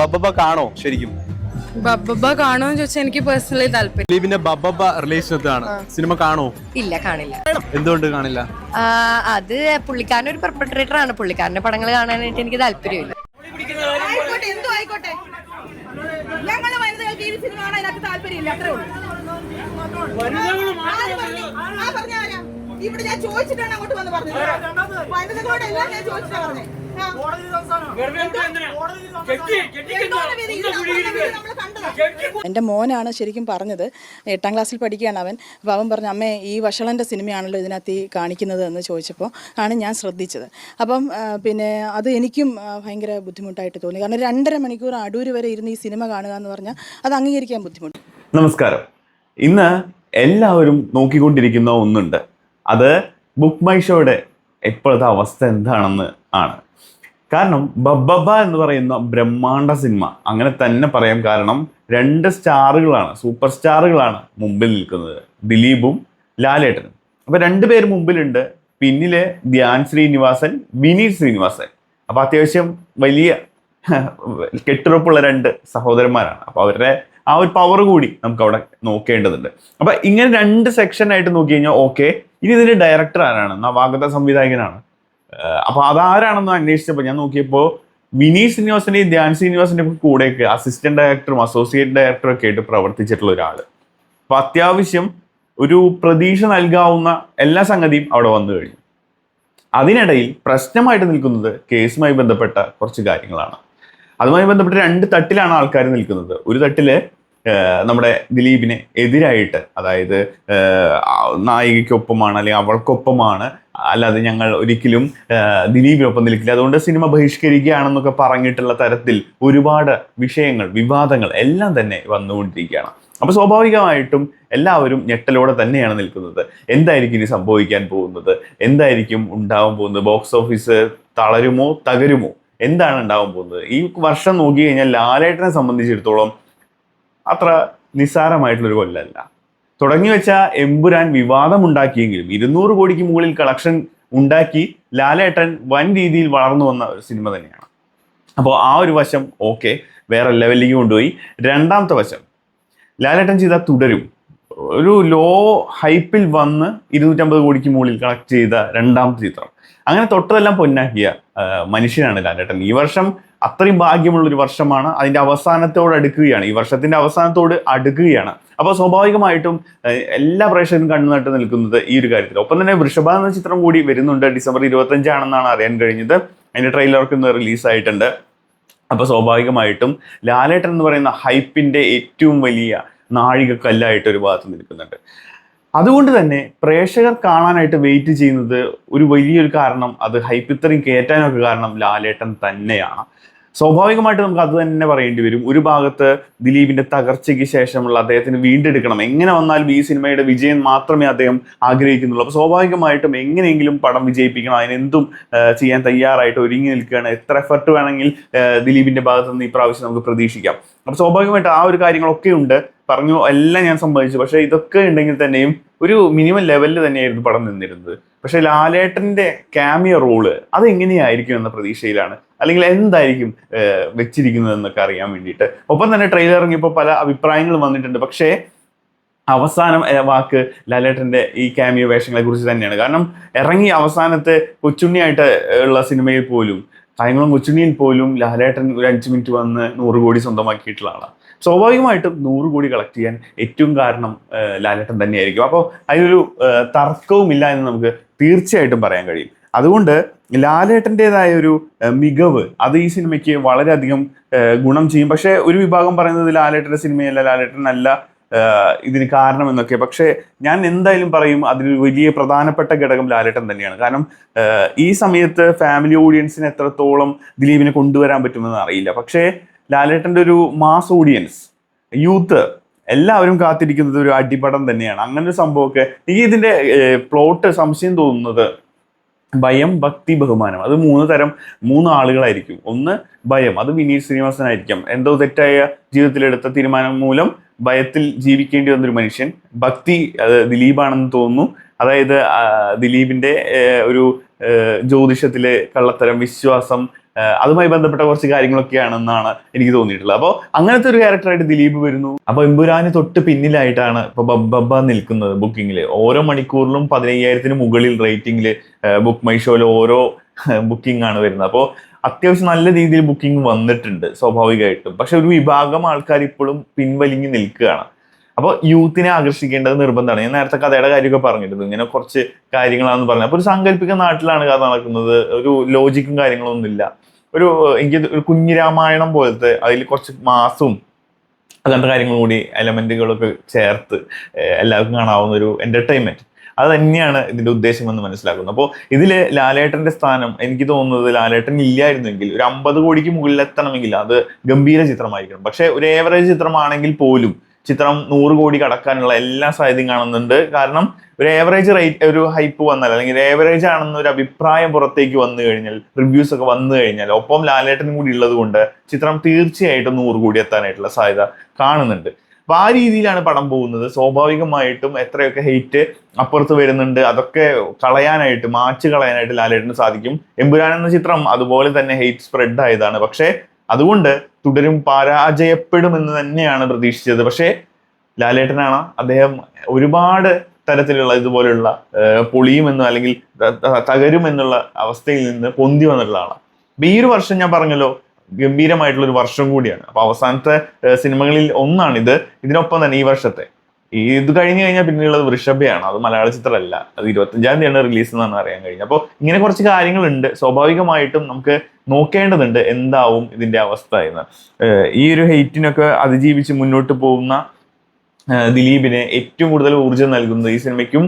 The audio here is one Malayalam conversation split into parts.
ബബ്ബ കാണോ ശരിക്കും? ബബബ കാണോ എന്ന് ചോദിച്ചാൽ എനിക്ക് പേഴ്സണലി താല്പര്യം. ദിലീപിന്റെ ബബ്ബ റിലേഷനത്താണ് സിനിമ കാണോ? ഇല്ല കാണില്ല. എന്തുകൊണ്ട് കാണില്ല? അത് പുള്ളിക്കാരൻ ഒരു പെർപ്പട്രേറ്റർ ആണ്. പുള്ളിക്കാരന്റെ പടങ്ങൾ കാണാനായിട്ട് എനിക്ക് താല്പര്യമില്ല. ഞങ്ങൾ വനിതകൾക്ക് ഈ സിനിമ കാണാൻ അതിനകത്ത് താല്പര്യമില്ല അത്രേ ഉള്ളൂ? ഇവിടെ ഞാൻ ചോദിച്ചിട്ടാണ് അങ്ങോട്ട് വന്ന് പറഞ്ഞത്. വനിതകളോടെല്ലാം ഞാൻ ചോദിച്ചിട്ടാണ് പറഞ്ഞത്. എന്റെ മോനാണ് ശരിക്കും പറഞ്ഞത്. എട്ടാം ക്ലാസ്സിൽ പഠിക്കുകയാണ് അവൻ. അപ്പോൾ അവൻ പറഞ്ഞു അമ്മേ ഈ വഷളന്റെ സിനിമയാണല്ലോ ഇതിനകത്ത് ഈ കാണിക്കുന്നത്? എന്ന് ചോദിച്ചപ്പോൾ ആണ് ഞാൻ ശ്രദ്ധിച്ചത്. അപ്പം പിന്നെ അത് എനിക്കും ഭയങ്കര ബുദ്ധിമുട്ടായിട്ട് തോന്നി. കാരണം രണ്ടര മണിക്കൂർ അടൂര് വരെ ഇരുന്ന് ഈ സിനിമ കാണുക എന്ന് പറഞ്ഞാൽ അത് അംഗീകരിക്കാൻ ബുദ്ധിമുട്ട്. നമസ്കാരം. ഇന്ന് എല്ലാവരും നോക്കിക്കൊണ്ടിരിക്കുന്ന ഒന്നുണ്ട്. അത് ബുക്ക് മൈ ഷോയുടെ ഇപ്പോഴത്തെ അവസ്ഥ എന്താണെന്ന് ആണ്. കാരണം ബബ്ബബ എന്ന് പറയുന്ന ബ്രഹ്മാണ്ട സിനിമ. അങ്ങനെ തന്നെ പറയാം കാരണം രണ്ട് സ്റ്റാറുകളാണ് സൂപ്പർ സ്റ്റാറുകളാണ് മുമ്പിൽ നിൽക്കുന്നത്. ദിലീപും ലാലേട്ടനും. അപ്പൊ രണ്ടുപേര് മുമ്പിലുണ്ട്. പിന്നിലെ ധ്യാൻ ശ്രീനിവാസൻ വിനീത് ശ്രീനിവാസൻ. അപ്പൊ അത്യാവശ്യം വലിയ കെട്ടുറപ്പുള്ള രണ്ട് സഹോദരന്മാരാണ്. അപ്പൊ അവരുടെ ആ ഒരു പവർ കൂടി നമുക്ക് അവിടെ നോക്കേണ്ടതുണ്ട്. അപ്പൊ ഇങ്ങനെ രണ്ട് സെക്ഷൻ ആയിട്ട് നോക്കി കഴിഞ്ഞാൽ ഓക്കെ ഇനി ഇതിന്റെ ഡയറക്ടർ ആരാണ്? നവാഗത സംവിധായകനാണ്. അപ്പൊ അതാരാണെന്ന് അന്വേഷിച്ചപ്പോൾ ഞാൻ നോക്കിയപ്പോൾ വിനി ശ്രീനിവാസിന്റെയും ധ്യാൻ ശ്രീനിവാസിന്റെയും കൂടെയൊക്കെ അസിസ്റ്റന്റ് ഡയറക്ടറും അസോസിയേറ്റ് ഡയറക്ടറും ഒക്കെ ആയിട്ട് പ്രവർത്തിച്ചിട്ടുള്ള ഒരാൾ. അപ്പൊ അത്യാവശ്യം ഒരു പ്രതീക്ഷ നൽകാവുന്ന എല്ലാ സംഗതിയും അവിടെ വന്നു കഴിഞ്ഞു. അതിനിടയിൽ പ്രശ്നമായിട്ട് നിൽക്കുന്നത് കേസുമായി ബന്ധപ്പെട്ട കുറച്ച് കാര്യങ്ങളാണ്. അതുമായി ബന്ധപ്പെട്ട് രണ്ട് തട്ടിലാണ് ആൾക്കാർ നിൽക്കുന്നത്. ഒരു തട്ടിൽ നമ്മുടെ ദിലീപിന് എതിരായിട്ട് അതായത് നായികയ്ക്കൊപ്പമാണ് അല്ലെങ്കിൽ അവൾക്കൊപ്പമാണ് അല്ലാതെ ഞങ്ങൾ ഒരിക്കലും ദിലീപിനൊപ്പം നിൽക്കില്ല. അതുകൊണ്ട് സിനിമ ബഹിഷ്കരിക്കുകയാണെന്നൊക്കെ പറഞ്ഞിട്ടുള്ള തരത്തിൽ ഒരുപാട് വിഷയങ്ങൾ വിവാദങ്ങൾ എല്ലാം തന്നെ വന്നുകൊണ്ടിരിക്കുകയാണ്. അപ്പൊ സ്വാഭാവികമായിട്ടും എല്ലാവരും ഞെട്ടലോടെ തന്നെയാണ് നിൽക്കുന്നത്. എന്തായിരിക്കും ഇനി സംഭവിക്കാൻ പോകുന്നത്? എന്തായിരിക്കും ഉണ്ടാവാൻ പോകുന്നത്? ബോക്സ് ഓഫീസ് തളരുമോ തകരുമോ? എന്താണ് ഉണ്ടാവാൻ പോകുന്നത്? ഈ വർഷം നോക്കി കഴിഞ്ഞാൽ ലാലേട്ടനെ സംബന്ധിച്ചിടത്തോളം അത്ര നിസ്സാരമായിട്ടുള്ളൊരു കൊല്ലല്ല. തുടങ്ങി വെച്ച എമ്പുരാൻ വിവാദമുണ്ടാക്കിയെങ്കിലും ഇരുന്നൂറ് കോടിക്ക് മുകളിൽ കളക്ഷൻ ഉണ്ടാക്കി ലാലേട്ടൻ വൻ രീതിയിൽ വളർന്നു വന്ന ഒരു സിനിമ തന്നെയാണ്. അപ്പോൾ ആ ഒരു വശം ഓക്കെ വേറെ ലെവലിലേക്ക് കൊണ്ടുപോയി. രണ്ടാമത്തെ വശം ലാലേട്ടൻ ചെയ്ത തുടരും. ഒരു ലോ ഹൈപ്പിൽ വന്ന് ഇരുന്നൂറ്റമ്പത് കോടിക്ക് മുകളിൽ കളക്ട് ചെയ്ത രണ്ടാമത്തെ ചിത്രം. അങ്ങനെ തൊട്ടതെല്ലാം പൊന്നാക്കിയ മനുഷ്യനാണ് ലാലേട്ടൻ. ഈ വർഷം അത്രയും ഭാഗ്യമുള്ള ഒരു വർഷമാണ് അതിന്റെ അവസാനത്തോട് അടുക്കുകയാണ്. ഈ വർഷത്തിന്റെ അവസാനത്തോട് അടുക്കുകയാണ്. അപ്പോൾ സ്വാഭാവികമായിട്ടും എല്ലാ പ്രേക്ഷകരും കണ്ണു നട്ട് നിൽക്കുന്നത് ഈ ഒരു കാര്യത്തിൽ ഒപ്പം തന്നെ വൃഷഭ എന്ന ചിത്രം കൂടി വരുന്നുണ്ട്. ഡിസംബർ ഇരുപത്തഞ്ചാണെന്നാണ് അറിയാൻ കഴിഞ്ഞത്. അതിന്റെ ട്രെയിലർക്ക് ഇന്ന് റിലീസായിട്ടുണ്ട് അപ്പോൾ സ്വാഭാവികമായിട്ടും ലാലേട്ടൻ എന്ന് പറയുന്ന ഹൈപ്പിന്റെ ഏറ്റവും വലിയ നാഴികക്കല്ലായിട്ട് ഒരു ഭാഗത്ത് നിൽക്കുന്നുണ്ട്. അതുകൊണ്ട് തന്നെ പ്രേക്ഷകർ കാണാനായിട്ട് വെയിറ്റ് ചെയ്യുന്നത് ഒരു വലിയൊരു കാരണം അത് ഹൈപ്പ് ഇത്രയും കയറ്റാനൊക്കെ കാരണം ലാലേട്ടൻ തന്നെയാണ്. സ്വാഭാവികമായിട്ട് നമുക്ക് അത് തന്നെ പറയേണ്ടി വരും. ഒരു ഭാഗത്ത് ദിലീപിന്റെ തകർച്ചയ്ക്ക് ശേഷമുള്ള അദ്ദേഹത്തിന് വീണ്ടെടുക്കണം. എങ്ങനെ വന്നാലും ഈ സിനിമയുടെ വിജയം മാത്രമേ അദ്ദേഹം ആഗ്രഹിക്കുന്നുള്ളൂ. അപ്പോൾ സ്വാഭാവികമായിട്ടും എങ്ങനെയെങ്കിലും പടം വിജയിപ്പിക്കണം. അതിനെന്തും ചെയ്യാൻ തയ്യാറായിട്ട് ഒരുങ്ങി നിൽക്കുകയാണ്. എത്ര എഫർട്ട് വേണമെങ്കിൽ ദിലീപിന്റെ ഭാഗത്ത് നിന്ന് ഈ പ്രാവശ്യം നമുക്ക് പ്രതീക്ഷിക്കാം. അപ്പോൾ സ്വാഭാവികമായിട്ട് ആ ഒരു കാര്യങ്ങളൊക്കെ ഉണ്ട്. പറഞ്ഞു എല്ലാം ഞാൻ സംഭവിച്ചു പക്ഷേ ഇതൊക്കെ ഉണ്ടെങ്കിൽ തന്നെയും ഒരു മിനിമം ലെവലിൽ തന്നെയായിരുന്നു പടം നിന്നിരുന്നത്. പക്ഷേ ലാലേട്ടന്റെ ക്യാമിയ റോൾ അതെങ്ങനെയായിരിക്കും എന്ന പ്രതീക്ഷയിലാണ്. അല്ലെങ്കിൽ എന്തായിരിക്കും വെച്ചിരിക്കുന്നതെന്നൊക്കെ അറിയാൻ വേണ്ടിയിട്ട്. ഒപ്പം തന്നെ ട്രെയിലർ ഇറങ്ങിയപ്പോൾ പല അഭിപ്രായങ്ങളും വന്നിട്ടുണ്ട്. പക്ഷേ അവസാനം വാക്ക് ലാലേട്ടന്റെ ഈ ക്യാമിയോ വേഷങ്ങളെ കുറിച്ച് തന്നെയാണ്. കാരണം ഇറങ്ങി അവസാനത്തെ കൊച്ചുണ്ണിയായിട്ട് ഉള്ള സിനിമയിൽ പോലും കായംകുളം കൊച്ചുണ്ണിയിൽ പോലും ലാലേട്ടൻ ഒരു അഞ്ച് മിനിറ്റ് വന്ന് നൂറ് കോടി സ്വന്തമാക്കിയിട്ടുള്ള ആളാണ്. സ്വാഭാവികമായിട്ടും നൂറ് കോടി കളക്ട് ചെയ്യാൻ ഏറ്റവും കാരണം ലാലേട്ടൻ തന്നെയായിരിക്കും. അപ്പോൾ അതിനൊരു തർക്കവും തർക്കവുമില്ല എന്ന് നമുക്ക് തീർച്ചയായിട്ടും പറയാൻ കഴിയും. അതുകൊണ്ട് ലാലേട്ടന്റെതായ ഒരു മികവ് അത് ഈ സിനിമയ്ക്ക് വളരെയധികം ഗുണം ചെയ്യും. പക്ഷേ ഒരു വിഭാഗം പറയുന്നത് ലാലേട്ടന്റെ സിനിമയല്ല ലാലേട്ടൻ അല്ല ഇതിന് കാരണം എന്നൊക്കെ. പക്ഷേ ഞാൻ എന്തായാലും പറയും അതിൽ വലിയ പ്രധാനപ്പെട്ട ഘടകം ലാലേട്ടൻ തന്നെയാണ്. കാരണം ഈ സമയത്ത് ഫാമിലി ഓഡിയൻസിന് എത്രത്തോളം ദിലീപിനെ കൊണ്ടുവരാൻ പറ്റുമെന്ന് അറിയില്ല. പക്ഷേ ലാലേട്ടന്റെ ഒരു മാസ് ഓഡിയൻസ് യൂത്ത് എല്ലാവരും കാത്തിരിക്കുന്നത് ഒരു അടിപടം തന്നെയാണ്. അങ്ങനെ ഒരു സംഭവമൊക്കെ എനിക്ക് ഇതിന്റെ പ്ലോട്ട് സംശയം തോന്നുന്നത് ഭയം ഭക്തി ബഹുമാനം. അത് മൂന്ന് തരം മൂന്ന് ആളുകളായിരിക്കും. ഒന്ന് ഭയം. അത് വിനീത് ശ്രീനിവാസനായിരിക്കാം. എന്തോ തെറ്റായ ജീവിതത്തിലെടുത്ത തീരുമാനം മൂലം ഭയത്തിൽ ജീവിക്കേണ്ടി വന്നൊരു മനുഷ്യൻ. ഭക്തി അത് ദിലീപാണെന്ന് തോന്നുന്നു. അതായത് ദിലീപിന്റെ ഒരു ജ്യോതിഷത്തിലെ കള്ളത്തരം വിശ്വാസം അതുമായി ബന്ധപ്പെട്ട കുറച്ച് കാര്യങ്ങളൊക്കെയാണെന്നാണ് എനിക്ക് തോന്നിയിട്ടുള്ളത്. അപ്പോൾ അങ്ങനത്തെ ഒരു ക്യാരക്ടറായിട്ട് ദിലീപ് വരുന്നു. അപ്പോൾ എമ്പുരാന് തൊട്ട് പിന്നിലായിട്ടാണ് ഇപ്പോൾ ബബ്ബ നിൽക്കുന്നത് ബുക്കിങ്ങിൽ ഓരോ മണിക്കൂറിലും പതിനയ്യായിരത്തിന് മുകളിൽ റേറ്റിംഗിൽ ബുക്ക് മൈ ഷോയിൽ ഓരോ ബുക്കിംഗ് ആണ് വരുന്നത്. അപ്പോൾ അത്യാവശ്യം നല്ല രീതിയിൽ ബുക്കിംഗ് വന്നിട്ടുണ്ട് സ്വാഭാവികമായിട്ടും. പക്ഷെ ഒരു വിഭാഗം ആൾക്കാർ ഇപ്പോഴും പിൻവലിഞ്ഞ് നിൽക്കുകയാണ്. അപ്പോൾ യൂത്തിനെ ആകർഷിക്കേണ്ടത് നിർബന്ധമാണ്. ഞാൻ നേരത്തെ കഥയുടെ കാര്യമൊക്കെ പറഞ്ഞിരുന്നു. ഇങ്ങനെ കുറച്ച് കാര്യങ്ങളാണെന്ന് പറഞ്ഞു അപ്പോൾ ഒരു സാങ്കല്പിക നാട്ടിലാണ് കഥ നടക്കുന്നത്. ഒരു ലോജിക്കും കാര്യങ്ങളൊന്നും ഇല്ല ഒരു എനിക്ക് ഒരു കുഞ്ഞിരാമായണം പോലത്തെ അതിൽ കുറച്ച് മാസവും അങ്ങനത്തെ കാര്യങ്ങളും കൂടി എലമെന്റുകളൊക്കെ ചേർത്ത് എല്ലാവർക്കും കാണാവുന്ന ഒരു എന്റർടൈൻമെന്റ് അത് തന്നെയാണ് ഇതിന്റെ ഉദ്ദേശം എന്ന് മനസ്സിലാക്കുന്നത്. അപ്പോൾ ഇതിൽ ലാലേട്ടന്റെ സ്ഥാനം എനിക്ക് തോന്നുന്നത് ലാലേട്ടൻ ഇല്ലായിരുന്നെങ്കിൽ ഒരു അമ്പത് കോടിക്ക് മുകളിലെത്തണമെങ്കിൽ അത് ഗംഭീര ചിത്രമായിരിക്കണം. പക്ഷെ ഒരു ഏവറേജ് ചിത്രമാണെങ്കിൽ പോലും ചിത്രം നൂറ് കോടി കടക്കാനുള്ള എല്ലാ സാധ്യതയും കാണുന്നുണ്ട്. കാരണം ഒരു ഏവറേജ് റേറ്റ് ഒരു ഹൈപ്പ് വന്നാൽ അല്ലെങ്കിൽ ഏവറേജ് ആണെന്ന് ഒരു അഭിപ്രായം പുറത്തേക്ക് വന്നു കഴിഞ്ഞാൽ റിവ്യൂസ് ഒക്കെ വന്നു കഴിഞ്ഞാൽ ഒപ്പം ലാലേട്ടനും കൂടി ഉള്ളത് കൊണ്ട് ചിത്രം തീർച്ചയായിട്ടും നൂറ് കോടി എത്താനായിട്ടുള്ള സാധ്യത കാണുന്നുണ്ട്. അപ്പൊ ആ രീതിയിലാണ് പടം പോകുന്നത്. സ്വാഭാവികമായിട്ടും എത്രയൊക്കെ ഹെയ്റ്റ് അപ്പുറത്ത് വരുന്നുണ്ട് അതൊക്കെ കളയാനായിട്ട് മാച്ച് കളയാനായിട്ട് ലാലേട്ടന് സാധിക്കും. എമ്പുരാൻ എന്ന ചിത്രം അതുപോലെ തന്നെ ഹെയ്റ്റ് സ്പ്രെഡ് ആയതാണ്. പക്ഷേ അതുകൊണ്ട് തുടരും പരാജയപ്പെടുമെന്ന് തന്നെയാണ് പ്രതീക്ഷിച്ചത്. പക്ഷേ ലാലേട്ടനാണ് അദ്ദേഹം ഒരുപാട് തരത്തിലുള്ള ഇതുപോലെയുള്ള പൊളിയുമെന്നോ അല്ലെങ്കിൽ തകരുമെന്നുള്ള അവസ്ഥയിൽ നിന്ന് പൊന്തി വന്നിട്ടുള്ളതാണ് ഈ ഒരു വർഷം ഞാൻ പറഞ്ഞല്ലോ ഗംഭീരമായിട്ടുള്ള ഒരു വർഷം കൂടിയാണ്. അപ്പൊ അവസാനത്തെ സിനിമകളിൽ ഒന്നാണിത്. ഇതിനൊപ്പം തന്നെ ഈ വർഷത്തെ ഇത് കഴിഞ്ഞു കഴിഞ്ഞാൽ പിന്നെയുള്ളത് വൃഷഭയാണ്. അത് മലയാള ചിത്രമല്ല. അത് ഇരുപത്തഞ്ചാം തീയതിയാണ് റിലീസ് എന്നാണ് അറിയാൻ കഴിഞ്ഞത് അപ്പോൾ ഇങ്ങനെ കുറച്ച് കാര്യങ്ങളുണ്ട്. സ്വാഭാവികമായിട്ടും നമുക്ക് നോക്കേണ്ടതുണ്ട് എന്താവും ഇതിന്റെ അവസ്ഥ എന്ന്. ഈ ഒരു ഹെയ്റ്റിനൊക്കെ അതിജീവിച്ച് മുന്നോട്ട് പോകുന്ന ദിലീപിന് ഏറ്റവും കൂടുതൽ ഊർജം നൽകുന്നത് ഈ സിനിമയ്ക്കും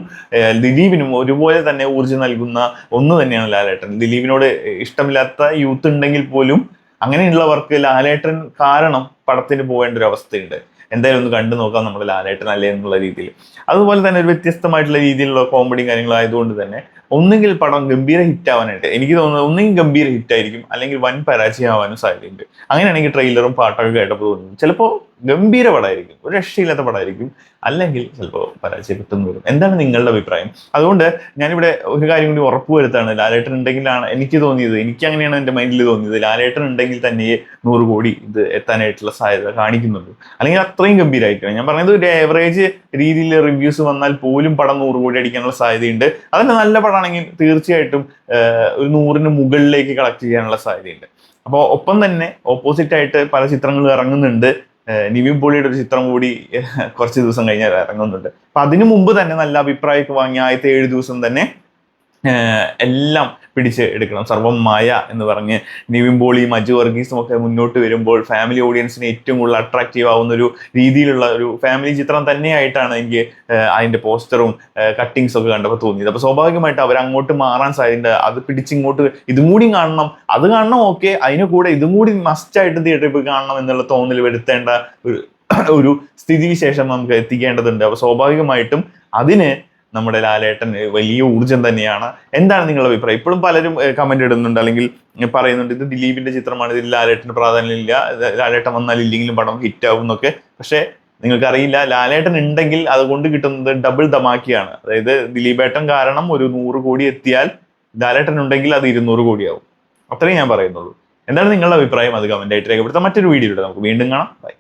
ദിലീപിനും ഒരുപോലെ തന്നെ ഊർജം നൽകുന്ന ഒന്ന് തന്നെയാണ് ലാലേട്ടൻ. ദിലീപിനോട് ഇഷ്ടമില്ലാത്ത യൂത്ത് ഉണ്ടെങ്കിൽ പോലും അങ്ങനെയുള്ളവർക്ക് ലാലേട്ടൻ കാരണം പടത്തിന് പോകേണ്ട ഒരു അവസ്ഥയുണ്ട്. എന്തായാലും ഒന്ന് കണ്ടു നോക്കാം നമ്മൾ ലാലേട്ടൻ അല്ലേ എന്നുള്ള രീതിയിൽ. അതുപോലെ തന്നെ ഒരു വ്യത്യസ്തമായിട്ടുള്ള രീതിയിലുള്ള കോമഡിയും കാര്യങ്ങളായതുകൊണ്ട് തന്നെ ഒന്നുകിൽ പടം ഗംഭീര ഹിറ്റ് ആവാനായിട്ട് എനിക്ക് തോന്നുന്നത് ഒന്നെങ്കിൽ ഗംഭീര ഹിറ്റ് ആയിരിക്കും അല്ലെങ്കിൽ വൻ പരാജയം ആവാനും സാധ്യതയുണ്ട്. അങ്ങനെയാണെങ്കിൽ ട്രെയിലറും പാട്ടൊക്കെ കേട്ടപ്പോൾ തോന്നുന്നു. ചിലപ്പോൾ ഗംഭീര പടമായിരിക്കും ഒരു രക്ഷയില്ലാത്ത പടമായിരിക്കും അല്ലെങ്കിൽ ചിലപ്പോൾ പരാജയപ്പെട്ടെന്ന് വരും എന്താണ് നിങ്ങളുടെ അഭിപ്രായം? അതുകൊണ്ട് ഞാനിവിടെ ഒരു കാര്യം കൂടി ഉറപ്പുവരുത്താണ് ലാലേട്ടൻ ഉണ്ടെങ്കിലാണ് എനിക്ക് തോന്നിയത്. എനിക്ക് അങ്ങനെയാണ് എന്റെ മൈൻഡിൽ തോന്നിയത്. ലാലേട്ടൻ ഉണ്ടെങ്കിൽ തന്നെ നൂറ് കോടി ഇത് എത്താനായിട്ടുള്ള സാധ്യത കാണിക്കുന്നുള്ളൂ അല്ലെങ്കിൽ അത്രയും ഗംഭീരമായിരിക്കണം ഞാൻ പറഞ്ഞത് ഒരു ഏവറേജ് രീതിയിൽ റിവ്യൂസ് വന്നാൽ പോലും പടം നൂറ് കോടി അടിക്കാനുള്ള സാധ്യതയുണ്ട്. അതന്നെ നല്ല പടമാണെങ്കിൽ തീർച്ചയായിട്ടും ഒരു നൂറിന് മുകളിലേക്ക് കളക്ട് ചെയ്യാനുള്ള സാധ്യതയുണ്ട്. അപ്പോൾ ഒപ്പം തന്നെ ഓപ്പോസിറ്റ് ആയിട്ട് പല ചിത്രങ്ങളും ഇറങ്ങുന്നുണ്ട്. നിവിൻ പോളിയുടെ ഒരു ചിത്രം കൂടി കുറച്ച് ദിവസം കഴിഞ്ഞാൽ ഇറങ്ങുന്നുണ്ട്. അപ്പൊ അതിനു മുമ്പ് തന്നെ നല്ല അഭിപ്രായമൊക്കെ വാങ്ങി ആദ്യത്തെ ഏഴ് ദിവസം തന്നെ എല്ലാം പിടിച്ച് എടുക്കണം. സർവം മായ എന്ന് പറഞ്ഞ് നിവിൻ പോളിയും മജു വർഗീസും ഒക്കെ മുന്നോട്ട് വരുമ്പോൾ ഫാമിലി ഓഡിയൻസിന് ഏറ്റവും കൂടുതൽ അട്രാക്റ്റീവ് ആവുന്ന ഒരു രീതിയിലുള്ള ഒരു ഫാമിലി ചിത്രം തന്നെയായിട്ടാണ് എനിക്ക് അതിന്റെ പോസ്റ്ററും കട്ടിങ്സ് ഒക്കെ കണ്ടപ്പോൾ തോന്നിയത്. അപ്പോൾ സ്വാഭാവികമായിട്ട് അവർ അങ്ങോട്ട് മാറാൻ സാധ്യത അത് പിടിച്ചിങ്ങോട്ട് ഇതും കൂടി കാണണം അത് കാണണം ഓക്കെ അതിന് കൂടെ ഇതും കൂടി മസ്റ്റായിട്ട് തിയേറ്ററിൽ പോയി കാണണം എന്നുള്ള തോന്നൽ വരുത്തേണ്ട ഒരു ഒരു സ്ഥിതിവിശേഷം നമുക്ക് എത്തിക്കേണ്ടതുണ്ട്. അപ്പോൾ സ്വാഭാവികമായിട്ടും അതിന് നമ്മുടെ ലാലേട്ടൻ വലിയ ഊർജം തന്നെയാണ്. എന്താണ് നിങ്ങളുടെ അഭിപ്രായം? ഇപ്പോഴും പലരും കമന്റ് ഇടുന്നുണ്ട് അല്ലെങ്കിൽ പറയുന്നുണ്ട് ഇത് ദിലീപിന്റെ ചിത്രമാണ് ഇതിൽ ലാലേട്ടന് പ്രാധാന്യമില്ല ലാലേട്ടൻ വന്നാൽ ഇല്ലെങ്കിലും പടം ഹിറ്റ് ആവും എന്നൊക്കെ. പക്ഷേ നിങ്ങൾക്കറിയില്ല ലാലേട്ടൻ ഉണ്ടെങ്കിൽ അതുകൊണ്ട് കിട്ടുന്നത് ഡബിൾ ധമാക്കിയാണ്. അതായത് ദിലീപേട്ടൻ കാരണം ഒരു നൂറ് കോടി എത്തിയാൽ ലാലേട്ടൻ ഉണ്ടെങ്കിൽ അത് ഇരുന്നൂറ് കോടിയാവും. അത്രയും ഞാൻ പറയുന്നുള്ളൂ. എന്താണ് നിങ്ങളുടെ അഭിപ്രായം? അത് കമന്റ് ആയിട്ട് രേഖപ്പെടുത്താം. മറ്റൊരു വീഡിയോയിലൂടെ നമുക്ക് വീണ്ടും കാണാം. ബൈ